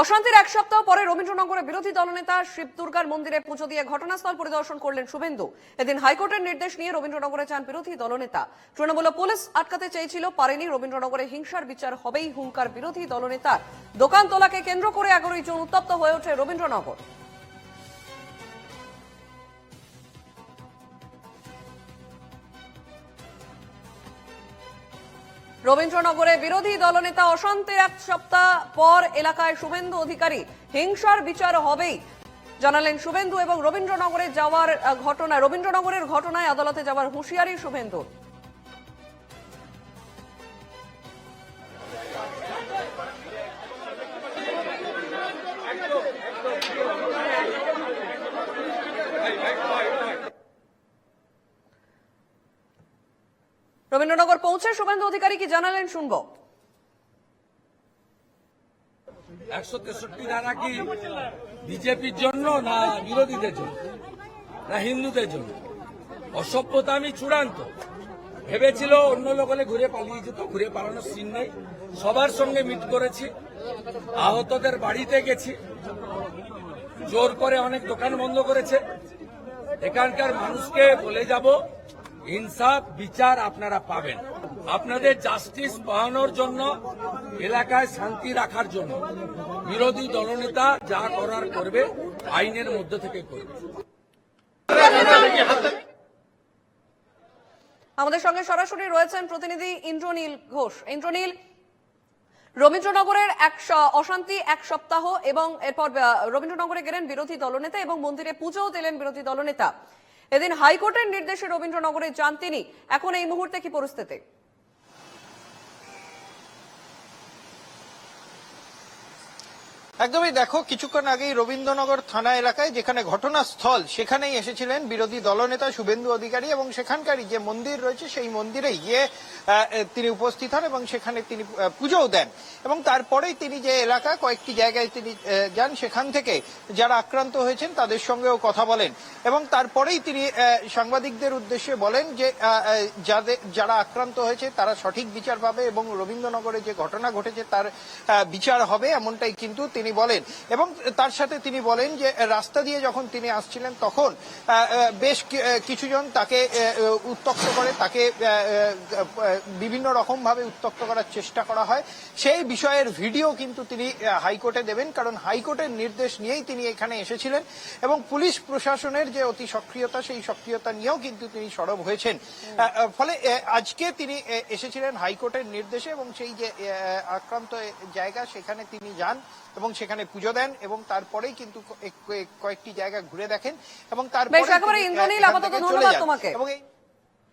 অশান্তির এক সপ্তাহ পরে রবীন্দ্রনগরে বিরোধী দলনেতা শিব দুর্গার মন্দিরে পুজো দিয়ে ঘটনাস্থল পরিদর্শন করলেন শুভেন্দু। এদিন হাইকোর্টের নির্দেশ নিয়ে রবীন্দ্রনগরে চান বিরোধী দলনেতা। তৃণমূল পুলিশ আটকাতে চেয়েছিল, পারেনি রবীন্দ্রনগরে হিংসার বিচার হবেই হুঙ্কার বিরোধী দলনেতার। দোকান তোলাকে কেন্দ্র করে এগারোই জন উত্তপ্ত হয়ে ওঠে রবীন্দ্রনগর। রবীন্দ্রনগরে বিরোধী দলনেতা অশান্তির এক সপ্তাহ পর এলাকায় শুভেন্দু অধিকারী। হিংসার বিচার হবেই। জানালেন শুভেন্দু এবং রবীন্দ্রনগরে যাওয়ার ঘটনায় ঘটনা, রবীন্দ্রনগরের ঘটনায় আদালতে যাওয়ার হুঁশিয়ারি শুভেন্দুর। রবীন্দ্রনগর পৌঁছে শুভেন্দু অধিকারী কি জানালেন শুনব। একশো তেষট্টি ধারা কি বিজেপির জন্য না বিরোধীদের জন্য? না হিন্দুদের জন্য? অসভ্যতা আমি চূড়ান্ত। ভেবেছিল অন্য লোক হলে ঘুরে পালিয়ে যেত, ঘুরে পালানোর সিন নেই। সবার সঙ্গে মিট করেছি, আহতদের বাড়িতে গেছি। জোর করে অনেক দোকান বন্ধ করেছে। এখানকার মানুষকে বলে যাব ইনসাফ বিচার আপনারা পাবেন। আপনাদের জাস্টিস পাওয়ানোর জন্য, এলাকায় শান্তি রাখার জন্য বিরোধী দলনেতা যা করার করবে, আইনের মধ্যে থেকে করবে। আমাদের সঙ্গে সরাসরি রয়েছেন প্রতিনিধি ইন্দ্রনীল ঘোষ। ইন্দ্রনীল, রবীন্দ্রনগরের এক অশান্তি এক সপ্তাহ এবং এরপর রবীন্দ্রনগরে গেলেন বিরোধী দলনেতা এবং মন্দিরে পুজোও দিলেন বিরোধী দলনেতা। এদিন হাইকোর্টের নির্দেশে রবীন্দ্রনগরে যান তিনি। এখন এই মুহূর্তে কি পরিস্থিতি? একদমই দেখো, কিছুক্ষণ আগেই রবীন্দ্রনগর থানা এলাকায় যেখানে ঘটনাস্থল, সেখানেই এসেছিলেন বিরোধী দলনেতা শুভেন্দু অধিকারী এবং সেখানকারই যে মন্দির রয়েছে, সেই মন্দিরে গিয়ে তিনি উপস্থিত হন এবং সেখানে তিনি পুজোও দেন। এবং তারপরেই তিনি যে এলাকা, কয়েকটি জায়গায় তিনি যান, সেখান থেকে যারা আক্রান্ত হয়েছেন, তাদের সঙ্গেও কথা বলেন। এবং তারপরেই তিনি সাংবাদিকদের উদ্দেশ্যে বলেন যে যাদের যারা আক্রান্ত হয়েছে, তারা সঠিক বিচার পাবে এবং রবীন্দ্রনগরে যে ঘটনা ঘটেছে, তার বিচার হবে, এমনটাই কিন্তু তিনি বলেন। এবং তার সাথে তিনি বলেন যে, রাস্তা দিয়ে যখন তিনি আসছিলেন তখন বেশ কিছুজন তাকে উত্তক্ত করে, তাকে বিভিন্ন রকম ভাবে উত্তক্ত করার চেষ্টা করা হয়। সেই বিষয়ের ভিডিও কিন্তু তিনি হাইকোর্টে দেবেন, কারণ হাইকোর্টের নির্দেশ নিয়েই তিনি এখানে এসেছিলেন। এবং পুলিশ প্রশাসনের যে অতি সক্রিয়তা, সেই সক্রিয়তা নিয়েও কিন্তু তিনি সরব হয়েছেন। ফলে আজকে তিনি এসেছিলেন হাইকোর্টের নির্দেশে এবং সেই যে আক্রান্ত জায়গা, সেখানে তিনি যান এবং সেখানে পুজো দেন এবং তারপরেই কিন্তু কয়েকটি জায়গা ঘুরে দেখেন এবং তারপরে। এবং এই